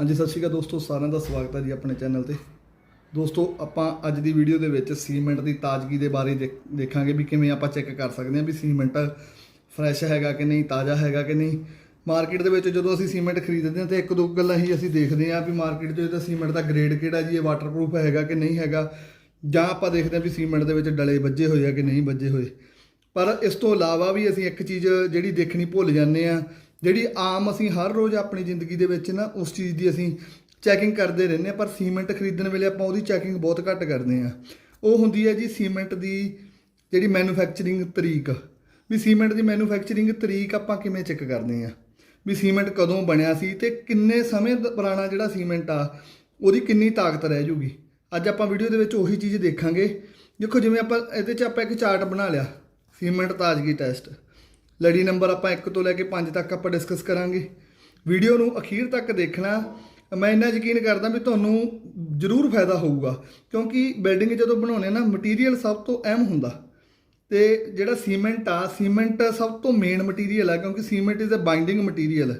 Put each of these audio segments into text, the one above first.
ਹਾਂਜੀ, ਸਤਿ ਸ਼੍ਰੀ ਅਕਾਲ ਦੋਸਤੋ, ਸਾਰਿਆਂ ਦਾ ਸਵਾਗਤ ਹੈ ਜੀ ਆਪਣੇ ਚੈਨਲ ਤੇ। ਦੋਸਤੋ, ਆਪਾਂ ਅੱਜ ਦੀ ਵੀਡੀਓ ਦੇ ਵਿੱਚ ਸੀਮੈਂਟ ਦੀ ਤਾਜ਼ਗੀ ਦੇ ਬਾਰੇ ਦੇਖ- ਦੇਖਾਂਗੇ ਵੀ ਕਿਵੇਂ ਆਪਾਂ ਚੈੱਕ ਕਰ ਸਕਦੇ ਹਾਂ ਵੀ ਸੀਮੈਂਟ ਫਰੈਸ਼ ਹੈਗਾ ਕਿ ਨਹੀਂ, ਤਾਜ਼ਾ ਹੈਗਾ ਕਿ ਨਹੀਂ। ਮਾਰਕੀਟ ਦੇ ਵਿੱਚ ਜਦੋਂ ਅਸੀਂ ਸੀਮੈਂਟ ਖਰੀਦਦੇ ਹਾਂ ਤੇ ਇੱਕ ਦੋ ਗੱਲਾਂ ਹੀ ਅਸੀਂ ਦੇਖਦੇ ਹਾਂ ਵੀ ਮਾਰਕੀਟ 'ਚ ਇਹਦਾ ਸੀਮੈਂਟ ਦਾ ਗ੍ਰੇਡ ਕਿਹੜਾ ਜੀ, ਇਹ ਵਾਟਰਪ੍ਰੂਫ ਹੈਗਾ ਕਿ ਨਹੀਂ ਹੈਗਾ। ਜਾਂ ਆਪਾਂ ਦੇਖਦੇ ਹਾਂ ਵੀ ਸੀਮੈਂਟ ਦੇ ਵਿੱਚ ਡਲੇ ਵੱਜੇ ਹੋਏ ਆ ਕਿ ਨਹੀਂ ਵੱਜੇ ਹੋਏ। ਪਰ ਇਸ ਤੋਂ ਇਲਾਵਾ ਵੀ ਅਸੀਂ ਇੱਕ ਚੀਜ਼ ਜਿਹੜੀ ਦੇਖਣੀ ਭੁੱਲ ਜਾਂਦੇ ਆ ਜਿਹੜੀ ਆਮ ਅਸੀਂ ਹਰ ਰੋਜ਼ ਆਪਣੀ ਜ਼ਿੰਦਗੀ ਦੇ ਵਿੱਚ ਨਾ ਉਸ ਚੀਜ਼ ਦੀ ਅਸੀਂ ਚੈਕਿੰਗ ਕਰਦੇ ਰਹਿੰਦੇ ਆ ਪਰ ਸੀਮੈਂਟ ਖਰੀਦਣ ਵੇਲੇ ਆਪਾਂ ਉਹਦੀ ਚੈਕਿੰਗ ਬਹੁਤ ਘੱਟ ਕਰਦੇ ਆ ਉਹ ਹੁੰਦੀ ਹੈ ਜੀ ਸੀਮੈਂਟ ਦੀ ਜਿਹੜੀ ਮੈਨੂਫੈਕਚਰਿੰਗ ਤਰੀਕ। ਵੀ ਸੀਮੈਂਟ ਦੀ ਮੈਨੂਫੈਕਚਰਿੰਗ ਤਰੀਕ ਆਪਾਂ ਕਿਵੇਂ ਚੈੱਕ ਕਰਦੇ ਆ ਵੀ ਸੀਮੈਂਟ ਕਦੋਂ ਬਣਿਆ ਸੀ ਤੇ ਕਿੰਨੇ ਸਮੇਂ ਪੁਰਾਣਾ ਜਿਹੜਾ ਸੀਮੈਂਟ ਆ, ਉਹਦੀ ਕਿੰਨੀ ਤਾਕਤ ਰਹਿ ਜੂਗੀ? ਅੱਜ ਆਪਾਂ ਵੀਡੀਓ ਦੇ ਵਿੱਚ ਉਹੀ ਚੀਜ਼ ਦੇਖਾਂਗੇ। ਦੇਖੋ ਜਿਵੇਂ ਆਪਾਂ, ਇਹਦੇ 'ਚ ਆਪਾਂ ਇੱਕ ਚਾਰਟ ਬਣਾ ਲਿਆ। ਸੀਮੈਂਟ ਤਾਜ਼ਗੀ ਟੈਸਟ ਲੜੀ ਨੰਬਰ ਆਪਾਂ 1 ਤੋਂ ਲੈ ਕੇ 5 ਤੱਕ ਆਪਾਂ ਡਿਸਕਸ ਕਰਾਂਗੇ। ਵੀਡੀਓ ਨੂੰ ਅਖੀਰ ਤੱਕ ਦੇਖਣਾ। ਮੈਂ ਇੰਨਾ ਯਕੀਨ ਕਰਦਾ ਵੀ ਤੁਹਾਨੂੰ ਜ਼ਰੂਰ ਫਾਇਦਾ ਹੋਊਗਾ, ਕਿਉਂਕਿ ਬਿਲਡਿੰਗ ਜਦੋਂ ਬਣਾਉਣੇ ਨਾ ਮਟੀਰੀਅਲ ਸਭ ਤੋਂ ਅਹਿਮ ਹੁੰਦਾ। ਤੇ ਜਿਹੜਾ ਸੀਮੈਂਟ ਆ ਸੀਮੈਂਟ ਸਭ ਤੋਂ ਮੇਨ ਮਟੀਰੀਅਲ ਆ, ਕਿਉਂਕਿ cement is a binding material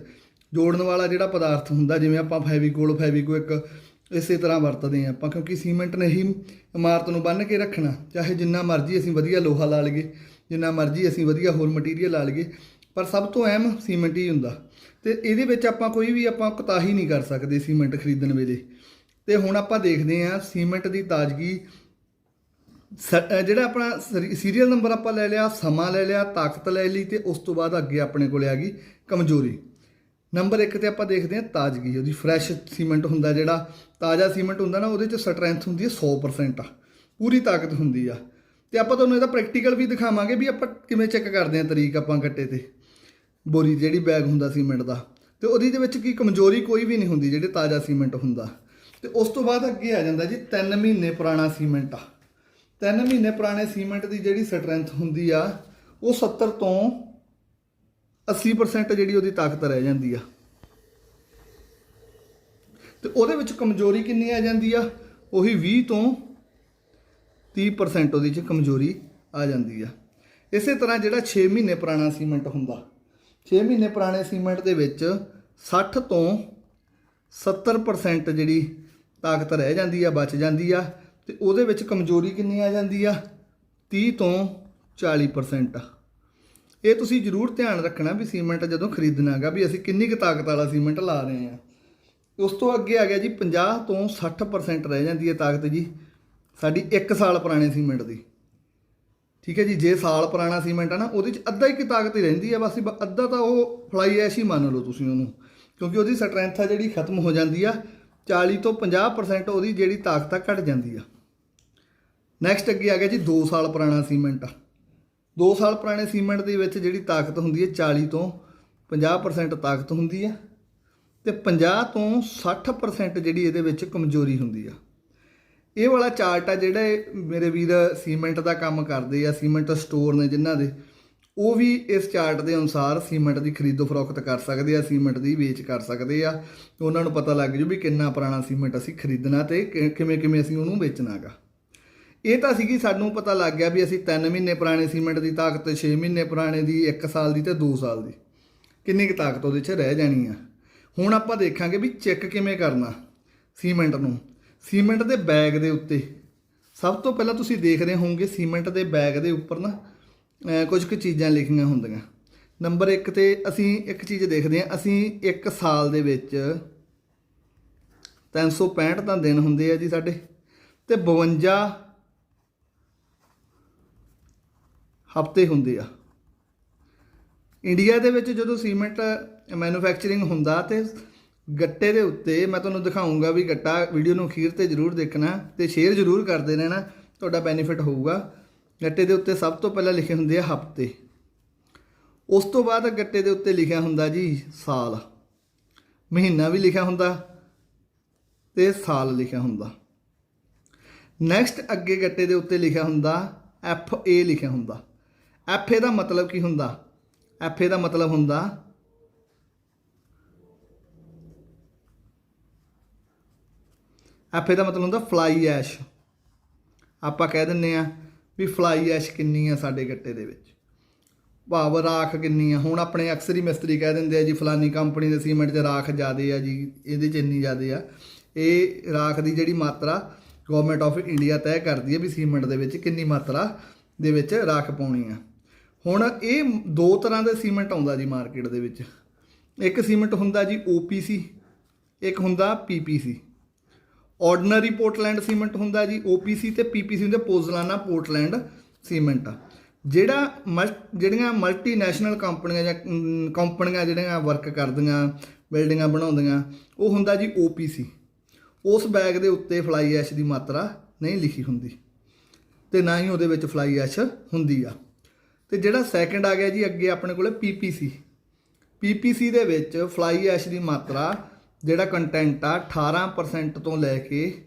ਜੋੜਨ ਵਾਲਾ ਜਿਹੜਾ ਪਦਾਰਥ ਹੁੰਦਾ, ਜਿਵੇਂ ਆਪਾਂ ਫੈਵੀਕੋਲ ਫੈਵੀਕੁਇਕ ਇਸੇ ਤਰ੍ਹਾਂ ਵਰਤਦੇ ਆ ਆਪਾਂ, ਕਿਉਂਕਿ ਸੀਮੈਂਟ ਨੇ ਹੀ ਇਮਾਰਤ ਨੂੰ ਬੰਨ੍ਹ ਕੇ ਰੱਖਣਾ। ਚਾਹੇ ਜਿੰਨਾ ਮਰਜ਼ੀ ਅਸੀਂ ਵਧੀਆ ਲੋਹਾ ਲਾ ਲਈਏ ਜਿੰਨਾ ਮਰਜ਼ੀ ਅਸੀਂ ਵਧੀਆ ਹੋਰ ਮਟੀਰੀਅਲ ਲਾ ਲਈਏ, ਪਰ ਸਭ ਤੋਂ ਅਹਿਮ ਸੀਮੈਂਟ ਹੀ ਹੁੰਦਾ। ਤੇ ਇਹਦੇ ਵਿੱਚ ਆਪਾਂ ਕੋਈ ਵੀ ਆਪਾਂ ਕੁਤਾਹੀ ਨਹੀਂ ਕਰ ਸਕਦੇ ਸੀਮੈਂਟ ਖਰੀਦਣ ਵੇਲੇ। ਤੇ ਹੁਣ ਆਪਾਂ ਦੇਖਦੇ ਹਾਂ ਸੀਮੈਂਟ ਦੀ ਤਾਜ਼ਗੀ। ਸ- ਜਿਹੜਾ ਆਪਣਾ ਸੀਰੀਅਲ ਨੰਬਰ ਆਪਾਂ ਲੈ ਲਿਆ, ਸਮਾਂ ਲੈ ਲਿਆ, ਤਾਕਤ ਲੈ ਲਈ ਤੇ ਉਸ ਤੋਂ ਬਾਅਦ ਅੱਗੇ ਆਪਣੇ ਕੋਲੇ ਆ ਗਈ ਕਮਜ਼ੋਰੀ। ਨੰਬਰ 1 ਤੇ ਆਪਾਂ ਦੇਖਦੇ ਹਾਂ ਤਾਜ਼ਗੀ, ਉਹਦੀ ਫਰੈਸ਼ ਸੀਮੈਂਟ ਹੁੰਦਾ ਜਿਹੜਾ, ਤਾਜ਼ਾ ਸੀਮੈਂਟ ਹੁੰਦਾ ਨਾ, ਉਹਦੇ ਚ ਸਟਰੈਂਥ ਹੁੰਦੀ ਹੈ 100% ਪੂਰੀ ਤਾਕਤ ਹੁੰਦੀ ਆ। ਤੇ ਆਪਾਂ ਤੁਹਾਨੂੰ ਇਹਦਾ ਪ੍ਰੈਕਟੀਕਲ ਵੀ ਦਿਖਾਵਾਂਗੇ ਵੀ ਆਪਾਂ ਕਿਵੇਂ ਚੈੱਕ ਕਰਦੇ ਹਾਂ ਤਰੀਕ ਆਪਾਂ ਕੱਟੇ ਤੇ। ਬੋਰੀ ਜਿਹੜੀ ਬੈਗ ਹੁੰਦਾ ਸੀਮੈਂਟ ਦਾ। ਤੇ ਉਹਦੀ ਦੇ ਵਿੱਚ ਕੀ ਕਮਜ਼ੋਰੀ ਕੋਈ ਵੀ ਨਹੀਂ ਹੁੰਦੀ, ਜਿਹੜੇ ਤਾਜ਼ਾ ਸੀਮੈਂਟ ਹੁੰਦਾ। ਤੇ ਉਸ ਤੋਂ ਬਾਅਦ ਅੱਗੇ ਆ ਜਾਂਦਾ ਜੀ 3 ਮਹੀਨੇ ਪੁਰਾਣਾ ਸੀਮੈਂਟ ਆ। 3 ਮਹੀਨੇ ਪੁਰਾਣੇ ਸੀਮੈਂਟ ਦੀ ਜਿਹੜੀ ਸਟਰੈਂਥ ਹੁੰਦੀ ਆ, ਉਹ 70 ਤੋਂ 80% ਜਿਹੜੀ ਉਹਦੀ ਤਾਕਤ ਰਹਿ ਜਾਂਦੀ ਆ। ਤੇ ਉਹਦੇ ਵਿੱਚ ਕਮਜ਼ੋਰੀ ਕਿੰਨੀ ਆ ਜਾਂਦੀ ਆ? ਉਹੀ 20 ਤੋਂ 30% ਉਹਦੇ ਚ ਕਮਜ਼ੋਰੀ ਆ ਜਾਂਦੀ ਆ। ਇਸੇ ਤਰ੍ਹਾਂ ਜਿਹੜਾ 6 ਮਹੀਨੇ ਪੁਰਾਣਾ ਸੀਮੈਂਟ ਹੁੰਦਾ 6 ਮਹੀਨੇ ਪੁਰਾਣੇ ਸੀਮੈਂਟ ਦੇ ਵਿੱਚ 60 ਤੋਂ 70% ਜਿਹੜੀ ਤਾਕਤ ਰਹਿ ਜਾਂਦੀ ਆ, ਬਚ ਜਾਂਦੀ ਆ ਤੇ ਉਹਦੇ ਵਿੱਚ ਕਮਜ਼ੋਰੀ ਕਿੰਨੀ ਆ ਜਾਂਦੀ ਆ? 30 ਤੋਂ 40% ਇਹ ਤੁਸੀਂ ਜ਼ਰੂਰ ਧਿਆਨ ਰੱਖਣਾ ਵੀ ਸੀਮੈਂਟ ਜਦੋਂ ਖਰੀਦਣਾਗਾ ਵੀ ਅਸੀਂ ਕਿੰਨੀ ਕੁ ਤਾਕਤ ਵਾਲਾ ਸੀਮੈਂਟ ਲਾ ਰਹੇ ਆ। ਉਸ ਤੋਂ ਅੱਗੇ ਆ ਗਿਆ ਜੀ 50 ਤੋਂ 60% ਰਹਿ ਜਾਂਦੀ ਹੈ ਤਾਕਤ ਜੀ। ਸਾਡੀ 1 ਸਾਲ ਪੁਰਾਣੇ ਸੀਮੈਂਟ ਦੀ। ਠੀਕ ਹੈ ਜੀ, ਜੇ ਸਾਲ ਪੁਰਾਣਾ ਸੀਮੈਂਟ ਆ ਨਾ, ਉਹਦੇ ਚ ਅੱਧਾ ਹੀ ਕੀ ਤਾਕਤ ਹੀ ਰਹਿੰਦੀ ਹੈ ਬਸ ਬ- ਅੱਧਾ ਤਾਂ ਉਹ ਫਲਾਈ ਐਸ਼ ਹੀ ਮੰਨ ਲਓ ਤੁਸੀਂ ਉਹਨੂੰ। ਕਿਉਂਕਿ ਉਹਦੀ ਸਟਰੈਂਥ ਆ ਜਿਹੜੀ ਖਤਮ ਹੋ ਜਾਂਦੀ ਆ 40 ਤੋਂ 50% ਉਹਦੀ ਜਿਹੜੀ ਤਾਕਤ ਆ ਘਟ ਜਾਂਦੀ ਆ। ਨੈਕਸਟ ਅੱਗੇ ਆ ਗਿਆ ਜੀ 2 ਸਾਲ ਪੁਰਾਣਾ ਸੀਮੈਂਟ ਆ। 2 ਸਾਲ ਪੁਰਾਣੇ ਸੀਮੈਂਟ ਦੇ ਵਿੱਚ ਜਿਹੜੀ ਤਾਕਤ ਹੁੰਦੀ ਹੈ 40 ਤੋਂ 50% ਤਾਕਤ ਹੁੰਦੀ ਆ ਤੇ 50 ਤੋਂ 60% ਜਿਹੜੀ ਇਹਦੇ ਵਿੱਚ ਕਮਜ਼ੋਰੀ ਹੁੰਦੀ ਆ। ਇਹ ਵਾਲਾ ਚਾਰਟ ਆ ਜਿਹੜਾ ਮੇਰੇ ਵੀਰ ਸੀਮੈਂਟ ਦਾ ਕੰਮ ਕਰਦੇ ਆ, ਸੀਮੈਂਟ ਸਟੋਰ ਨੇ ਜਿਨ੍ਹਾਂ ਦੇ, ਉਹ ਵੀ ਇਸ ਚਾਰਟ ਦੇ ਅਨੁਸਾਰ ਸੀਮੈਂਟ ਦੀ ਖਰੀਦੋ ਫਰੋਖਤ ਕਰ ਸਕਦੇ ਆ, ਸੀਮੈਂਟ ਦੀ ਵੇਚ ਕਰ ਸਕਦੇ ਆ। ਉਹਨਾਂ ਨੂੰ ਪਤਾ ਲੱਗ ਜੂ ਵੀ ਕਿੰਨਾ ਪੁਰਾਣਾ ਸੀਮੈਂਟ ਅਸੀਂ ਖਰੀਦਣਾ ਤੇ ਕਿ- ਕਿਵੇਂ ਕਿਵੇਂ ਅਸੀਂ ਉਹਨੂੰ ਵੇਚਣਾਗਾ ਇਹ ਤਾਂ ਸੀਗੀ ਸਾਨੂੰ ਪਤਾ ਲੱਗ ਗਿਆ ਵੀ ਅਸੀਂ 3 ਮਹੀਨੇ ਪੁਰਾਣੇ ਸੀਮੈਂਟ ਦੀ ਤਾਕਤ 6 ਮਹੀਨੇ ਪੁਰਾਣੇ ਦੀ 1 ਸਾਲ ਦੀ ਤੇ 2 ਸਾਲ ਦੀ। ਕਿੰਨੀ ਕੁ ਤਾਕਤ ਉਹਦੇ 'ਚ ਰਹਿ ਜਾਣੀ ਆ। ਹੁਣ ਆਪਾਂ ਦੇਖਾਂਗੇ ਵੀ ਚੈੱਕ ਕਿਵੇਂ ਕਰਨਾ ਸੀਮੈਂਟ ਨੂੰ। ਸੀਮੈਂਟ ਦੇ ਬੈਗ ਦੇ ਉੱਤੇ। ਸਭ ਤੋਂ ਪਹਿਲਾਂ ਤੁਸੀਂ ਦੇਖਦੇ ਹੋਵੋਗੇ ਸੀਮੈਂਟ ਦੇ ਬੈਗ ਦੇ ਉੱਪਰ ਨਾ ਕੁਝ ਕੁ ਚੀਜ਼ਾਂ ਲਿਖੀਆਂ ਹੁੰਦੀਆਂ। ਨੰਬਰ 1 ਤੇ ਅਸੀਂ ਇੱਕ ਚੀਜ਼ ਦੇਖਦੇ ਹਾਂ, ਅਸੀਂ ਇੱਕ ਸਾਲ ਦੇ ਵਿੱਚ 365 ਤਾਂ ਦਿਨ ਹੁੰਦੇ ਆ ਜੀ ਸਾਡੇ, ਤੇ 52 ਹਫ਼ਤੇ ਹੁੰਦੇ ਆ। ਇੰਡੀਆ ਦੇ ਵਿੱਚ ਜਦੋਂ ਸੀਮੈਂਟ ਮੈਨੂਫੈਕਚਰਿੰਗ ਹੁੰਦਾ ਤੇ ਗੱਟੇ ਦੇ ਉੱਤੇ ਮੈਂ ਤੁਹਾਨੂੰ ਦਿਖਾਉਂਗਾ ਵੀ ਗੱਟਾ ਵੀਡੀਓ ਨੂੰ ਅਖੀਰ ਤੇ ਜ਼ਰੂਰ ਦੇਖਣਾ ਤੇ ਸ਼ੇਅਰ ਜ਼ਰੂਰ ਕਰਦੇ ਰਹਿਣਾ, ਤੁਹਾਡਾ ਬੈਨੀਫਿਟ ਹੋਊਗਾ। ਗੱਟੇ ਦੇ ਉੱਤੇ ਸਭ ਤੋਂ ਪਹਿਲਾਂ ਲਿਖੇ ਹੁੰਦੇ ਆ ਹਫ਼ਤੇ। ਉਸ ਤੋਂ ਬਾਅਦ ਗੱਟੇ ਦੇ ਉੱਤੇ ਲਿਖਿਆ ਹੁੰਦਾ ਜੀ ਸਾਲ। ਮਹੀਨਾ ਵੀ ਲਿਖਿਆ ਹੁੰਦਾ ਤੇ ਸਾਲ ਲਿਖਿਆ ਹੁੰਦਾ। ਨੈਕਸਟ ਅੱਗੇ ਗੱਟੇ ਦੇ ਉੱਤੇ ਲਿਖਿਆ ਹੁੰਦਾ ਐਫ ਏ ਲਿਖਿਆ ਹੁੰਦਾ। ਐਫ ਏ ਦਾ ਮਤਲਬ ਕੀ ਹੁੰਦਾ? ਐਫ ਏ ਦਾ ਮਤਲਬ ਹੁੰਦਾ ਐਫ ਦਾ ਮਤਲਬ ਹੁੰਦਾ ਫਲਾਈ ਐਸ਼ ਆਪਾਂ ਕਹਿ ਦਿੰਨੇ ਆ ਵੀ ਫਲਾਈ ਐਸ਼ ਕਿੰਨੀ ਆ ਸਾਡੇ ਗੱਟੇ ਦੇ ਵਿੱਚ। ਭਾਵ ਰਾਖ ਕਿੰਨੀ ਆ। ਹੁਣ ਆਪਣੇ ਅਕਸਰ ਹੀ ਮਿਸਤਰੀ ਕਹਿ ਦਿੰਦੇ ਆ ਜੀ, ਫਲਾਨੀ ਕੰਪਨੀ ਦੇ ਸੀਮੈਂਟ 'ਚ ਰਾਖ ਜ਼ਿਆਦੇ ਆ ਜੀ, ਇਹਦੇ 'ਚ ਇੰਨੀ ਜ਼ਿਆਦੇ ਆ। ਇਹ ਰਾਖ ਦੀ ਜਿਹੜੀ ਮਾਤਰਾ ਗਵਰਨਮੈਂਟ ਆਫ ਇੰਡੀਆ ਤੈਅ ਕਰਦੀ ਹੈ ਵੀ ਸੀਮੈਂਟ ਦੇ ਵਿੱਚ ਕਿੰਨੀ ਮਾਤਰਾ ਦੇ ਵਿੱਚ ਰਾਖ ਪਾਉਣੀ ਆ। ਹੁਣ ਇਹ ਦੋ ਤਰ੍ਹਾਂ ਦੇ ਸੀਮੈਂਟ ਆਉਂਦਾ ਜੀ ਮਾਰਕੀਟ ਦੇ ਵਿੱਚ। ਇੱਕ ਸੀਮੈਂਟ ਹੁੰਦਾ ਜੀ OPC ਇੱਕ ਹੁੰਦਾ PPC ਆਰਡੀਨਰੀ ਪੋਰਟਲੈਂਡ ਸੀਮੈਂਟ ਹੁੰਦਾ ਜੀ OPC ਤੇ PPC ਹੁੰਦੇ, ਪੋਜ਼ਲਾਨਾ ਪੋਰਟਲੈਂਡ ਸੀਮੈਂਟ। ਜਿਹੜਾ ਮਲ- ਜਿਹੜੀਆਂ ਮਲਟੀਨੈਸ਼ਨਲ ਕੰਪਨੀਆਂ ਜਾਂ ਕੰਪਨੀਆਂ ਜਿਹੜੀਆਂ ਵਰਕ ਕਰਦੀਆਂ, ਬਿਲਡਿੰਗਾਂ ਬਣਾਉਂਦੀਆਂ, ਉਹ ਹੁੰਦਾ ਜੀ OPC ਉਸ ਬੈਗ ਦੇ ਉੱਤੇ ਫਲਾਈ ਐਸ਼ ਦੀ ਮਾਤਰਾ ਨਹੀਂ ਲਿਖੀ ਹੁੰਦੀ ਤੇ ਨਾ ਹੀ ਉਹਦੇ ਵਿੱਚ ਫਲਾਈ ਐਸ਼ ਹੁੰਦੀ ਆ। ਤੇ ਜਿਹੜਾ ਸੈਕੰਡ ਆ ਗਿਆ ਜੀ, ਅੱਗੇ ਆਪਣੇ ਕੋਲੇ PPC PPC ਦੇ ਵਿੱਚ ਫਲਾਈ ਐਸ਼ ਦੀ ਮਾਤਰਾ ਜਿਹੜਾ ਕੰਟੈਂਟ ਆ 18% ਤੋਂ ਲੈ ਕੇ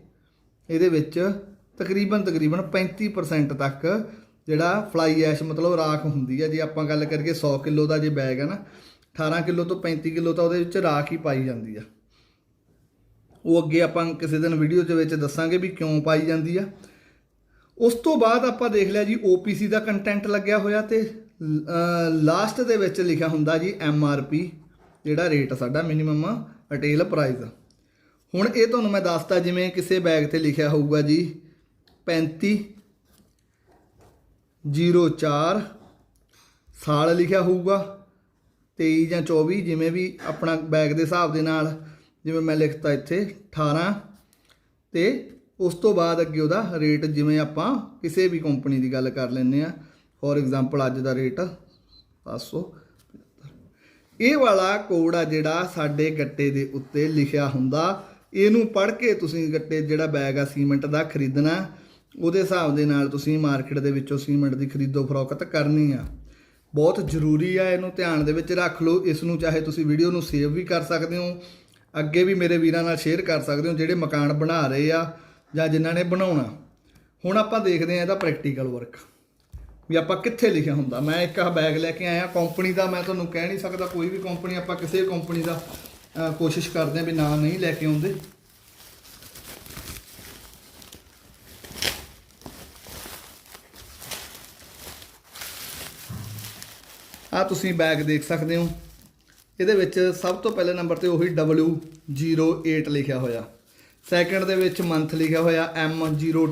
ਇਹਦੇ ਵਿੱਚ ਤਕਰੀਬਨ ਤਕਰੀਬਨ 35% ਤੱਕ ਜਿਹੜਾ ਫਲਾਈ ਐਸ਼ ਮਤਲਬ ਰਾਖ ਹੁੰਦੀ ਹੈ ਜੇ ਆਪਾਂ ਗੱਲ ਕਰੀਏ 100 ਕਿਲੋ ਦਾ ਜੇ ਬੈਗ ਹੈ ਨਾ 18 ਕਿਲੋ ਤੋਂ 35 ਕਿਲੋ ਤਾਂ ਉਹਦੇ ਵਿੱਚ ਰਾਖ ਹੀ ਪਾਈ ਜਾਂਦੀ ਆ। ਉਹ ਅੱਗੇ ਆਪਾਂ ਕਿਸੇ ਦਿਨ ਵੀਡੀਓ ਦੇ ਵਿੱਚ ਦੱਸਾਂਗੇ ਵੀ ਕਿਉਂ ਪਾਈ ਜਾਂਦੀ ਆ। ਉਸ ਤੋਂ ਬਾਅਦ ਆਪਾਂ ਦੇਖ ਲਿਆ ਜੀ OPC ਦਾ ਕੰਟੈਂਟ ਲੱਗਿਆ ਹੋਇਆ ਤੇ ਲਾਸਟ ਦੇ ਵਿੱਚ ਲਿਖਿਆ ਹੁੰਦਾ ਜੀ MRP ਜਿਹੜਾ ਰੇਟ ਸਾਡਾ ਮਿਨੀਮਮ ਰਿਟੇਲ ਪ੍ਰਾਈਸ ਹੁਣ ਇਹ ਤੁਹਾਨੂੰ ਮੈਂ ਦੱਸਤਾ ਜਿਵੇਂ ਕਿਸੇ ਬੈਗ ਤੇ ਲਿਖਿਆ ਹੋਊਗਾ ਜੀ 35 04 ਸਾਲ ਲਿਖਿਆ ਹੋਊਗਾ 23 ਜਾਂ 24 ਜਿਵੇਂ ਵੀ ਆਪਣਾ ਬੈਗ ਦੇ ਹਿਸਾਬ ਦੇ ਨਾਲ, ਜਿਵੇਂ ਮੈਂ ਲਿਖਤਾ ਇੱਥੇ 18 ਤੇ ਉਸ ਤੋਂ ਬਾਅਦ ਅੱਗੇ ਉਹਦਾ ਰੇਟ ਜਿਵੇਂ ਆਪਾਂ ਕਿਸੇ ਵੀ ਕੰਪਨੀ ਦੀ ਗੱਲ ਕਰ ਲੈਂਦੇ ਆ ਫੋਰ ਐਗਜ਼ਾਮਪਲ ਅੱਜ ਦਾ ਰੇਟ 500 ਇਹ ਵਾਲਾ ਕੋਡ ਆ ਜਿਹੜਾ ਸਾਡੇ ਗੱਟੇ ਦੇ ਉੱਤੇ ਲਿਖਿਆ ਹੁੰਦਾ। ਇਹਨੂੰ ਪੜ੍ਹ ਕੇ ਤੁਸੀਂ ਗੱਟੇ ਜਿਹੜਾ ਬੈਗ ਆ ਸੀਮੈਂਟ ਦਾ ਖਰੀਦਣਾ। ਉਹਦੇ ਹਿਸਾਬ ਦੇ ਨਾਲ ਤੁਸੀਂ ਮਾਰਕੀਟ ਦੇ ਵਿੱਚੋਂ ਸੀਮੈਂਟ ਦੀ ਖਰੀਦੋ ਫਰੋਖਤ ਕਰਨੀ ਆ। ਬਹੁਤ ਜ਼ਰੂਰੀ ਆ ਇਹਨੂੰ ਧਿਆਨ ਦੇ ਵਿੱਚ ਰੱਖ ਲਓ। ਇਸ ਨੂੰ ਚਾਹੇ ਤੁਸੀਂ ਵੀਡੀਓ ਨੂੰ ਸੇਵ ਵੀ ਕਰ ਸਕਦੇ ਹੋ। ਅੱਗੇ ਵੀ ਮੇਰੇ ਵੀਰਾਂ ਨਾਲ ਸ਼ੇਅਰ ਕਰ ਸਕਦੇ ਹੋ ਜਿਹੜੇ ਮਕਾਨ ਬਣਾ ਰਹੇ ਆ ਜਾਂ ਜਿਨ੍ਹਾਂ ਨੇ ਬਣਾਉਣਾ। ਹੁਣ ਆਪਾਂ ਦੇਖਦੇ ਆ ਇਹਦਾ ਪ੍ਰੈਕਟੀਕਲ ਵਰਕ ਵੀ ਆਪਾਂ ਕਿੱਥੇ ਲਿਖਿਆ ਹੁੰਦਾ? ਮੈਂ ਇੱਕ ਆ ਬੈਗ ਲੈ ਕੇ ਆਇਆ ਕੰਪਨੀ ਦਾ, ਮੈਂ ਤੁਹਾਨੂੰ ਕਹਿ ਨਹੀਂ ਸਕਦਾ ਕੋਈ ਵੀ ਕੰਪਨੀ ਆਪਾਂ ਕਿਸੇ ਕੰਪਨੀ ਦਾ ਕੋਸ਼ਿਸ਼ ਕਰਦੇ ਆ ਵੀ ਨਾਂ ਨਹੀਂ ਲੈ ਕੇ ਆਉਂਦੇ। ਆ ਤੁਸੀਂ ਬੈਗ ਦੇਖ ਸਕਦੇ ਹੋ। ਇਹਦੇ ਵਿੱਚ ਸਭ ਤੋਂ ਪਹਿਲੇ ਨੰਬਰ ਤੇ ਉਹੀ W08 ਲਿਖਿਆ ਹੋਇਆ। ਸੈਕੰਡ ਦੇ ਵਿੱਚ ਮੰਥ ਲਿਖਿਆ ਹੋਇਆ M02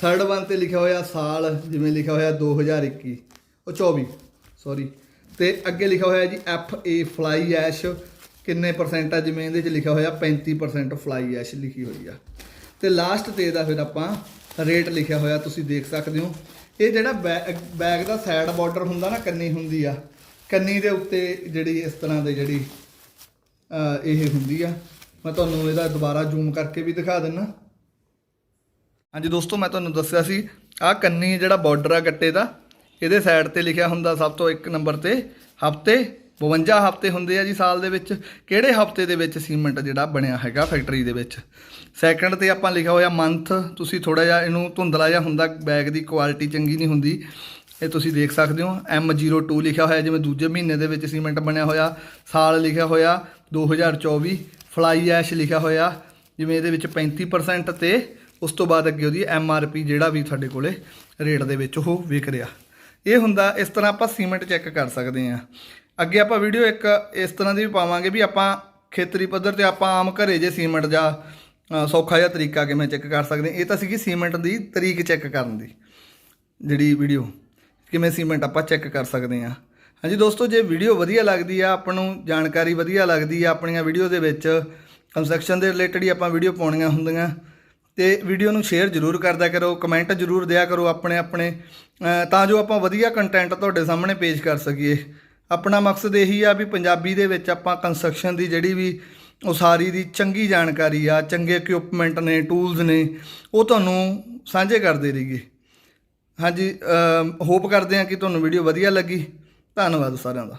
ਥਰਡ ਵਨ ਤੇ ਲਿਖਿਆ ਹੋਇਆ ਸਾਲ, ਜਿਵੇਂ ਲਿਖਿਆ ਹੋਇਆ 2021 ਉਹ 24 ਸੌਰੀ ਤੇ ਅੱਗੇ ਲਿਖਿਆ ਹੋਇਆ ਜੀ FA ਫਲਾਈ ਐਸ਼ ਕਿੰਨੇ ਪਰਸੈਂਟ ਆ ਜਿਵੇਂ ਇਹਦੇ 'ਚ ਲਿਖਿਆ ਹੋਇਆ 35% ਫਲਾਈ ਐਸ਼ ਲਿਖੀ ਹੋਈ ਆ। ਤੇ ਲਾਸਟ ਤੇ ਇਹਦਾ ਫਿਰ ਆਪਾਂ ਰੇਟ ਲਿਖਿਆ ਹੋਇਆ, ਤੁਸੀਂ ਦੇਖ ਸਕਦੇ ਹੋ। ਇਹ ਜਿਹੜਾ ਬੈ- ਬੈਗ ਦਾ ਸਾਈਡ ਬਾਰਡਰ ਹੁੰਦਾ ਨਾ, ਕੰਨੀ ਹੁੰਦੀ ਆ। ਕੰਨੀ ਦੇ ਉੱਤੇ ਜਿਹੜੀ ਇਸ ਤਰ੍ਹਾਂ ਦੇ ਜਿਹੜੀ ਇਹ ਹੁੰਦੀ ਆ। ਮੈਂ ਤੁਹਾਨੂੰ ਇਹਦਾ ਦੁਬਾਰਾ ਜ਼ੂਮ ਕਰਕੇ ਵੀ ਦਿਖਾ ਦਿੰਨਾ। ਹਾਂਜੀ ਦੋਸਤੋ, ਮੈਂ ਤੁਹਾਨੂੰ ਦੱਸਿਆ ਸੀ, ਆਹ ਕੰਨੀ ਜਿਹੜਾ ਬਾਰਡਰ ਆ ਗੱਟੇ ਦਾ, ਇਹਦੇ ਸਾਈਡ ਤੇ ਲਿਖਿਆ ਹੁੰਦਾ ਸਭ ਤੋਂ ਇੱਕ ਨੰਬਰ ਤੇ, ਹਫ਼ਤੇ 52 ਹਫ਼ਤੇ ਹੁੰਦੇ ਆ ਜੀ ਸਾਲ ਦੇ ਵਿੱਚ। ਕਿਹੜੇ ਹਫ਼ਤੇ ਦੇ ਵਿੱਚ ਸੀਮੈਂਟ ਜਿਹੜਾ ਬਣਿਆ ਹੈਗਾ ਫੈਕਟਰੀ ਦੇ ਵਿੱਚ? ਸੈਕੰਡ ਤੇ ਆਪਾਂ ਲਿਖਿਆ ਹੋਇਆ ਮੰਥ ਤੁਸੀਂ ਥੋੜਾ ਜਿਹਾ ਇਹਨੂੰ ਧੁੰਦਲਾ ਜਿਹਾ ਹੁੰਦਾ ਬੈਗ ਦੀ ਕੁਆਲਿਟੀ ਚੰਗੀ ਨਹੀਂ ਹੁੰਦੀ। ਇਹ ਤੁਸੀਂ ਦੇਖ ਸਕਦੇ ਹੋ M02 ਲਿਖਿਆ ਹੋਇਆ, ਜਿਵੇਂ ਦੂਜੇ ਮਹੀਨੇ ਦੇ ਵਿੱਚ ਸੀਮੈਂਟ ਬਣਿਆ ਹੋਇਆ। ਸਾਲ ਲਿਖਿਆ ਹੋਇਆ 2024 ਫਲਾਈ ਐਸ਼ ਲਿਖਿਆ ਹੋਇਆ, ਜਿਵੇਂ ਇਹਦੇ ਵਿੱਚ 35% ਤੇ ਉਸ ਤੋਂ ਬਾਅਦ ਅੱਗੇ ਉਹਦੀ ਐੱਮ ਆਰ ਪੀ ਜਿਹੜਾ ਵੀ ਤੁਹਾਡੇ ਕੋਲੇ ਰੇਟ ਦੇ ਵਿੱਚ ਉਹ ਵਿਕ ਰਿਹਾ। ਇਹ ਹੁੰਦਾ ਇਸ ਤਰ੍ਹਾਂ ਆਪਾਂ ਸੀਮੈਂਟ ਚੈੱਕ ਕਰ ਸਕਦੇ ਹਾਂ। ਅੱਗੇ ਆਪਾਂ ਵੀਡੀਓ ਇੱਕ ਇਸ ਤਰ੍ਹਾਂ ਦੀ ਵੀ ਪਾਵਾਂਗੇ ਵੀ ਆਪਾਂ ਖੇਤਰੀ ਪੱਧਰ ਤੇ ਆਪਾਂ ਆਮ ਘਰੇ ਜੇ ਸੀਮੈਂਟ ਜਾਂ ਸੌਖਾ ਜਿਹਾ ਤਰੀਕਾ ਕਿਵੇਂ ਚੈੱਕ ਕਰ ਸਕਦੇ ਇਹ ਤਾਂ ਸੀਗੀ ਸੀਮੈਂਟ ਦੀ ਤਰੀਕ ਚੈੱਕ ਕਰਨ ਦੀ, ਜਿਹੜੀ ਵੀਡੀਓ। ਕਿਵੇਂ ਸੀਮੈਂਟ ਆਪਾਂ ਚੈੱਕ ਕਰ ਸਕਦੇ ਹਾਂ। ਹਾਂਜੀ ਦੋਸਤੋ, ਜੇ ਵੀਡੀਓ ਵਧੀਆ ਲੱਗਦੀ ਆ, ਆਪਾਂ ਨੂੰ ਜਾਣਕਾਰੀ ਵਧੀਆ ਲੱਗਦੀ ਆ ਆਪਣੀਆਂ ਵੀਡੀਓ ਦੇ ਵਿੱਚ ਕੰਸਟਰਕਸ਼ਨ ਦੇ ਰਿਲੇਟਡ ਹੀ ਆਪਾਂ ਵੀਡੀਓ ਪਾਉਣੀਆਂ ਹੁੰਦੀਆਂ। ਤੇ ਵੀਡੀਓ ਨੂੰ ਸ਼ੇਅਰ ਜ਼ਰੂਰ ਕਰਦਾ ਕਰੋ ਕਮੈਂਟ ਜ਼ਰੂਰ ਦਿਆ ਕਰੋ ਆਪਣੇ ਆਪਣੇ ਤਾਂ ਜੋ ਆਪਾਂ ਵਧੀਆ ਕੰਟੈਂਟ ਤੁਹਾਡੇ ਸਾਹਮਣੇ ਪੇਸ਼ ਕਰ ਸਕੀਏ। ਆਪਣਾ ਮਕਸਦ ਇਹੀ ਆ ਵੀ ਪੰਜਾਬੀ ਦੇ ਵਿੱਚ ਆਪਾਂ ਕੰਸਟਰਕਸ਼ਨ ਦੀ ਜਿਹੜੀ ਵੀ ਉਸਾਰੀ ਦੀ ਚੰਗੀ ਜਾਣਕਾਰੀ ਆ, ਚੰਗੇ ਇਕਵਿਪਮੈਂਟ ਨੇ ਟੂਲਸ ਨੇ, ਉਹ ਤੁਹਾਨੂੰ ਸਾਂਝੇ ਕਰਦੇ ਰਹੀਏ। ਹਾਂਜੀ ਹੋਪ ਕਰਦੇ ਹਾਂ ਕਿ ਤੁਹਾਨੂੰ ਵੀਡੀਓ ਵਧੀਆ ਲੱਗੀ। ਧੰਨਵਾਦ ਸਾਰਿਆਂ ਦਾ।